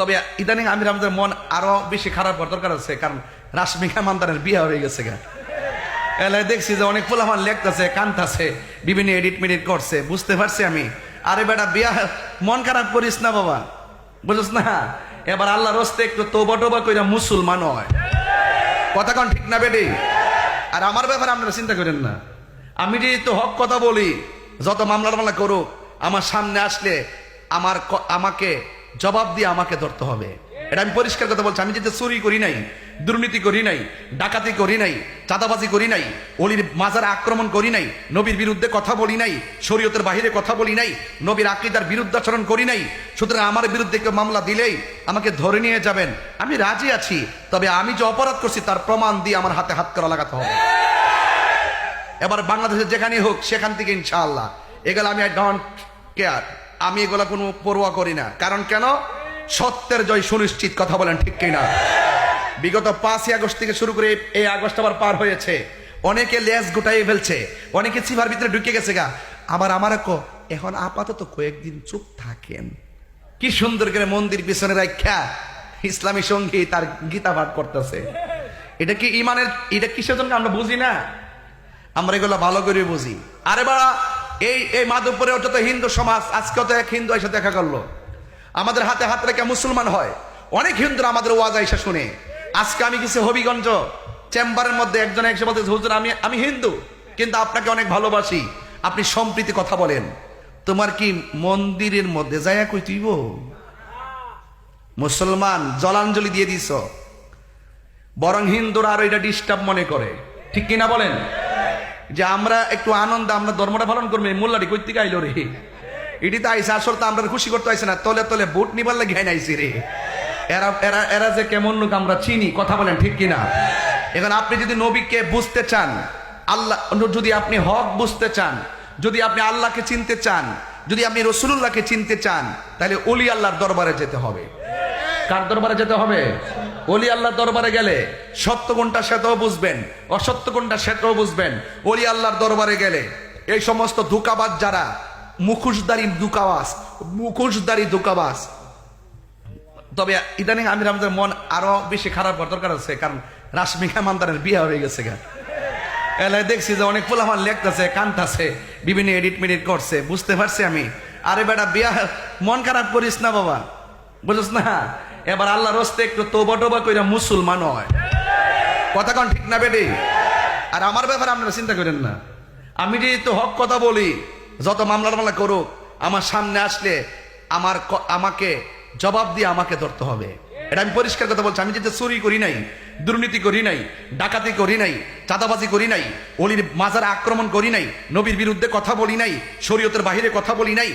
তবে ইদানিং আমির আমাদের মন আরও বেশি খারাপ হওয়ার দরকার আছে, কারণ রাশমিকা মান্দানের বিয়ে হয়ে গেছে গা। এলাকায় দেখছি যে অনেক পোলামান লেখতেছে, কান্তাছে, বিভিন্ন এডিট মিডিট করছে, বুঝতে পারছি আমি। আরে বেটা, বিয়া মন খারাপ করিস না বাবা বুঝিস না? এবার আল্লাহ রস্তে একটু তোবা টোবা কইরা মুসলমান হয়। কথা কন ঠিক না বেটি? আর আমার ব্যাপারে আপনারা চিন্তা করেন না। আমি যদি তো হক কথা বলি, যত মামলা মামলা করুক, আমার সামনে আসলে আমার আমাকে জবাব দিয়ে আমাকে ধরতে হবে। এটা আমি পরিষ্কার কথা বলছি। আমি যেতে চুরি করি নাই, দুর্নীতি করি নাই, ডাকাতি করি নাই, চাঁদাবাজি করি নাই, অলির মাজারে আক্রমণ করি নাই, নবীর বিরুদ্ধে কথা বলি নাই, শরীয়তের বাহিরে কথা বলি নাই, নবীর আকিদার বিরুদ্ধাচরণ করি নাই। সুতরাং আমার বিরুদ্ধে কেউ মামলা দিলেই আমাকে ধরে নিয়ে যাবেন। আমি রাজি আছি, তবে আমি যে অপরাধ করছি তার প্রমাণ দিয়ে আমার হাতে হাত করা লাগাতে হবে। এবার বাংলাদেশে যেখানে হোক, সেখান থেকে ইনশাআল্লাহ। এগুলো আমি আই ডোন্ট কেয়ার আমি এগুলো কোনো পরোয়া করি না। কারণ কেন? সত্যের জয় সুনিশ্চিত কথা বলেন ঠিক কিনা। বিগত পাঁচই আগস্ট থেকে শুরু করে এই আগস্ট আবার পার হয়েছে। অনেকে লেজ গুটাই ফেলছে, অনেকে চিভার ভিতরে ঢুকে গেছে গা। আবার আমার কো এখন আপাতত কয়েকদিন চুপ থাকেন। কি সুন্দর করে মন্দির পিছনে রাখা ইসলামী সঙ্গী তার গীতা পাঠ করতেছে। এটা কি ইমানের এটা কিসের জন্য আমরা বুঝি না? আমরা এগুলো ভালো করে বুঝি। আরে বাড়া এই এই মাধবপুরে যত হিন্দু সমাজ, আজকে তো এক হিন্দু এসে দেখা করল। আমাদের হাতে হাত রেখে মুসলমান হয়। অনেক হিন্দুরা আমাদের ওয়াজ আইসা শুনে। আজকে আমি কিছু হবিগঞ্জ। চেম্বারের মধ্যে একজন একসে বলতে হুজুর, আমি আমি হিন্দু, কিন্তু আপনাকে অনেক ভালোবাসি। আপনি সম্প্রীতি কথা বলেন। তোমার কি মন্দিরের মধ্যে যায়া কই তুইব? মুসলমান জলাঞ্জলি দিয়ে দিছ। বরং হিন্দুরা আরও এটা ডিস্টার্ব মনে করে। ঠিক কিনা বলেন? যে আমরা একটু আনন্দ, আমরা ধর্মটা পালন করব মোল্লাটি কই থেকে আইলো রে। এটি তো আইসে আসল তো আমরা খুশি করতে আইসে না, তলে তলে বুট নিবার লাগে ঘাই নাইছি রে। এরা এরা এরা যে কেমন লোক আমরা চিনি, কথা বলেন ঠিক কিনা? এখন আপনি যদি নবীকে বুঝতে চান, আল্লাহ, যদি আপনি হক বুঝতে চান, যদি আপনি আল্লাহকে চিনতে চান, যদি আপনি রসুল্লাহকে চিনতে চান, তাহলে অলি আল্লাহর দরবারে যেতে হবে। কার দরবারে যেতে হবে? অলি আল্লাহর দরবারে গেলে সত্য কোনটা সেটাও বুঝবেন, অসত্য কোনটা সেটাও বুঝবেন। অলি আল্লাহর দরবারে গেলে এই সমস্ত ধোকাবাজ যারা মুখোশদারি দুকাবাস মুখোশদারি দুকাবাস তবে ইদানিং আমির আমাদের মন আরও বেশি খারাপ হওয়ার দরকার আছে, কারণ রাশমিকা মান্দানের বিয়ে হয়ে গেছে গা। দেখছি যে অনেক পোলামান লেখতেছে, কান্তাছে, বিভিন্ন এডিট মিডিট করছে, বুঝতে পারছি আমি। আরে বেটা, বিয়া মন খারাপ করিস না বাবা। বুঝিস না? এবার আল্লাহ রস্তে একটু তোবা টোবা কইরা মুসলমান হয়। কথা কন ঠিক না বেটি? আর আমার ব্যাপারে আপনারা চিন্তা করেন না। আমি যে তো হক কথা বলি, যত মামলা মামলা করুক, আমার সামনে আসলে আমার আমাকে জবাব দিয়ে আমাকে ধরতে হবে। এটা আমি পরিষ্কার কথা বলছি। আমি যেতে চুরি করি নাই, দুর্নীতি করি নাই, ডাকাতি করি নাই, চাঁদাবাজি করি নাই, অলির মাজারে আক্রমণ করি নাই, নবীর বিরুদ্ধে কথা বলি নাই, শরীয়তের বাহিরে কথা বলি নাই